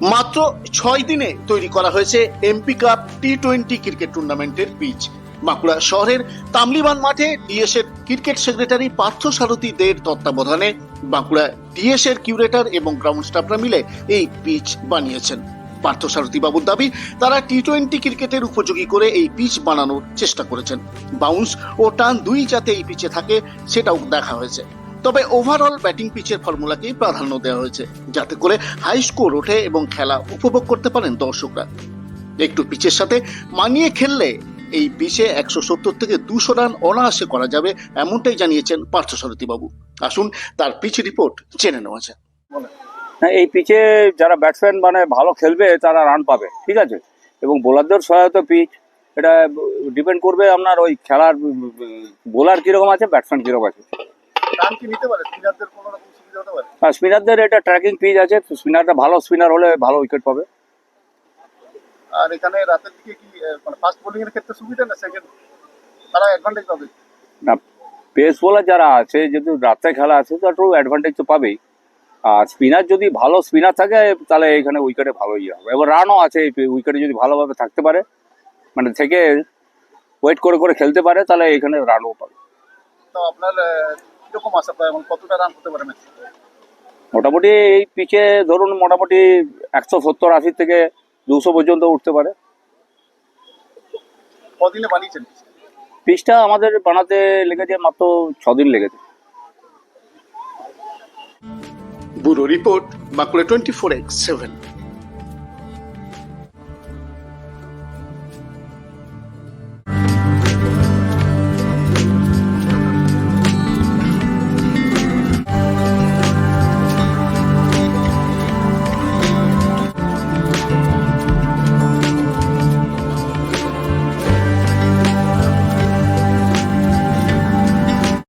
মাত্র ছয় দিনে তৈরি করা হয়েছে MP cup T twenty cricket টুর্নামেন্টের পিচ। বাঁকুড়া শহরের তামলিবান মাঠে ডিএস এর ক্রিকেট সেক্রেটারি পার্থ সারথী দের তত্ত্বাবধানে বাঁকুড়া ডিএস এর কিউরেটর এবং গ্রাউন্ড স্টাফরা মিলে এই পিচ বানিয়েছেন। পার্থ সারথী বাবুর দাবি, তারা টি টোয়েন্টি ক্রিকেটের উপযোগী করে এই পিচ বানানোর চেষ্টা করেছেন। বাউন্স ও টান দুই যাতে এই পিচে থাকে, সেটাও দেখা হয়েছে। তবে ওভারঅল ব্যাটিং পিচের ফর্মুলাকেই প্রাধান্য দেওয়া হয়েছে, যাতে করে হাই স্কোর ওঠে এবং খেলা উপভোগ করতে পারেন দর্শকরা। একটু পিচের সাথে মানিয়ে খেললে এই পিচে একশো সত্তর থেকে দুশো রান অনায়াসে করা যাবে, এমনটাই জানিয়েছেন পার্থসারথী বাবু। আসুন, তার পিচ রিপোর্ট জেনে নেওয়া যাক। হ্যাঁ এই পিচে যারা ব্যাটসম্যান মানে ভালো খেলবে, তারা রান পাবে, ঠিক আছে? এবং বোলারদের সহায়তা পিচ এটা ডিপেন্ড করবে আপনার ওই খেলার বোলার কীরকম আছে ব্যাটসম্যান কীরকম আছে। পারে? স্পিনারদের এটা ট্র্যাকিং পিচ আছে স্পিনারটা ভালো স্পিনার হলে ভালো উইকেট পাবে। আর এখানে রাতের দিকে কি মানে ফাস্ট বোলিং এর ক্ষেত্রে সুবিধা না সেকেন্ড তারা অ্যাডভান্টেজ পাবে? না পেস বোলার যারা আছে যদি রাত্রে খেলা আছে তো একটু অ্যাডভান্টেজ তো পাবেই। আর স্পিনার যদি ভালো স্পিনার থাকে তাহলে এখানে উইকেটে ভালো ইয়ে হবে। এবার রানও আছে উইকেটে যদি ভালোভাবে থাকতে পারে মানে থেকে ওয়েট করে করে খেলতে পারে তাহলে এখানে রানও পাবে। তো আপনার কীরকম আশা পায় এবং কতটা রান হতে পারে ম্যাচ মোটামুটি এই পিচে ধরুন মোটামুটি একশো সত্তর আশি থেকে দুশো পর্যন্ত উঠতে পারে। কদিনে বানিয়েছেন পিচটা আমাদের বানাতে লেগেছে মাত্র ছদিন লেগেছে। Bureau report Bankura twenty four X seven.